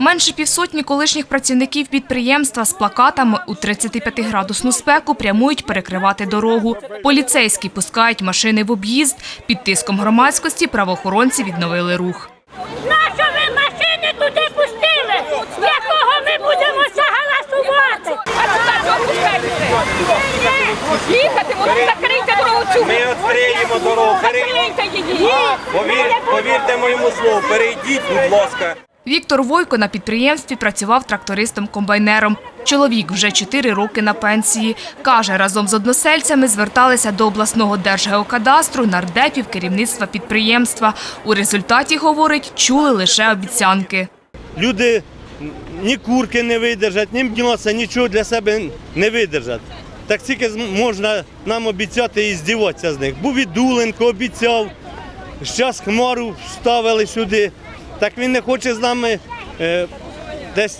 менше півсотні колишніх працівників підприємства з плакатами у 35-градусну спеку прямують перекривати дорогу. Поліцейські пускають машини в об'їзд. Під тиском громадськості правоохоронці відновили рух. Нащо ви машини туди пустили? Якого ми будемо це галасувати? Їхати, воно закрийте дорогу. Ми відкриємо дорогу. Закрийте її. Повір, повірте моєму слову, перейдіть, будь ласка. Віктор Войко на підприємстві працював трактористом-комбайнером. Чоловік вже 4 роки на пенсії. Каже, разом з односельцями зверталися до обласного держгеокадастру, нардепів, керівництва підприємства. У результаті, говорить, чули лише обіцянки. Люди ні курки не видержать, ні м'яса, нічого для себе не видержать. Так тільки можна нам обіцяти і здіватися з них. Був і Дуленко обіцяв, зараз хмару вставили сюди. Так він не хоче з нами е, десь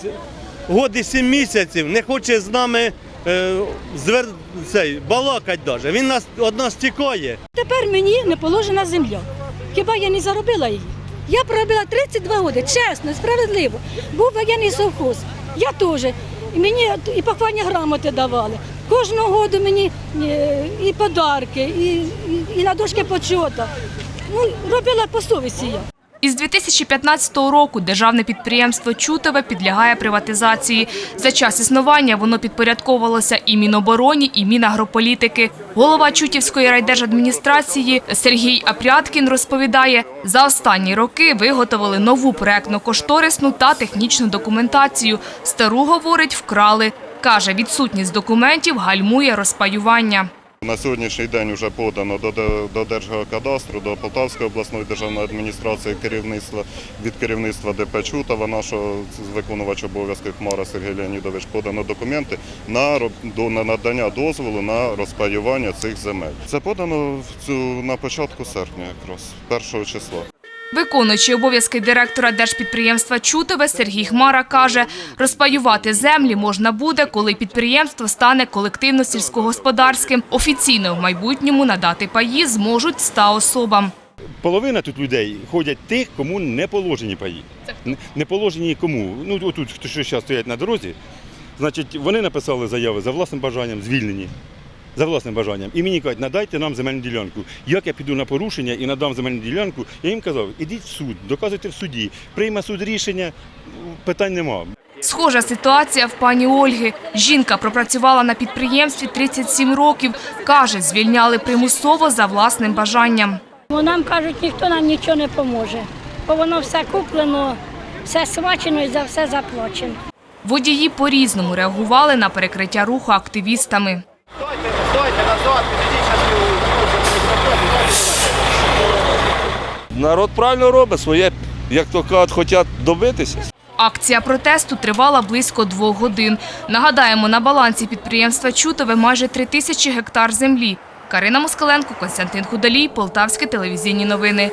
год і сім місяців, не хоче з нами е, звер... цей, балакати навіть. Він нас від нас тікає. Тепер мені не положена земля. Хіба я не заробила її? Я проробила 32 роки, чесно, справедливо. Був воєнний совхоз. Я теж. І мені і похвальні грамоти давали. Кожного року мені е, і подарки, і, і, і на дошки почота. Ну, робила по совісті я. Із 2015 року державне підприємство Чутове підлягає приватизації. За час існування воно підпорядковувалося і Мінобороні, і Мінагрополітики. Голова Чутівської райдержадміністрації Сергій Апряткін розповідає, за останні роки виготовили нову проектно-кошторисну та технічну документацію. Стару, говорить, вкрали. Каже, відсутність документів гальмує розпаювання. На сьогоднішній день вже подано до, Де- до Держгеокадастру, до Полтавської обласної державної адміністрації керівництва від керівництва ДП Чутова, нашого виконувач обов'язків Хмара Сергій Леонідович, подано документи на, на надання дозволу на розпаювання цих земель. Це подано на початку серпня, якраз 1 числа. Виконуючий обов'язки директора держпідприємства Чутове Сергій Хмара каже, розпаювати землі можна буде, коли підприємство стане колективно сільськогосподарським. Офіційно в майбутньому надати паї зможуть ста особам. Половина тут людей ходять тих, кому не положені паї. Не положені кому. Ну отут, хто що зараз стоять на дорозі, значить, вони написали заяви за власним бажанням, звільнені. За власним бажанням. І мені кажуть, надайте нам земельну ділянку. Як я піду на порушення і надам земельну ділянку, я їм казав, ідіть в суд, доказуйте в суді. Прийме суд рішення, питань нема. Схожа ситуація в пані Ольги. Жінка пропрацювала на підприємстві 37 років. Каже, звільняли примусово за власним бажанням. Бо нам кажуть, ніхто нам нічого не поможе. Бо воно все куплено, все свачено і за все заплачено. Водії по-різному реагували на перекриття руху активістами. Народ правильно робить своє, як то кажуть, хочуть добитися. Акція протесту тривала близько двох годин. Нагадаємо, на балансі підприємства Чутове майже три тисячі гектар землі. Карина Москаленко, Константин Худалій, Полтавські телевізійні новини.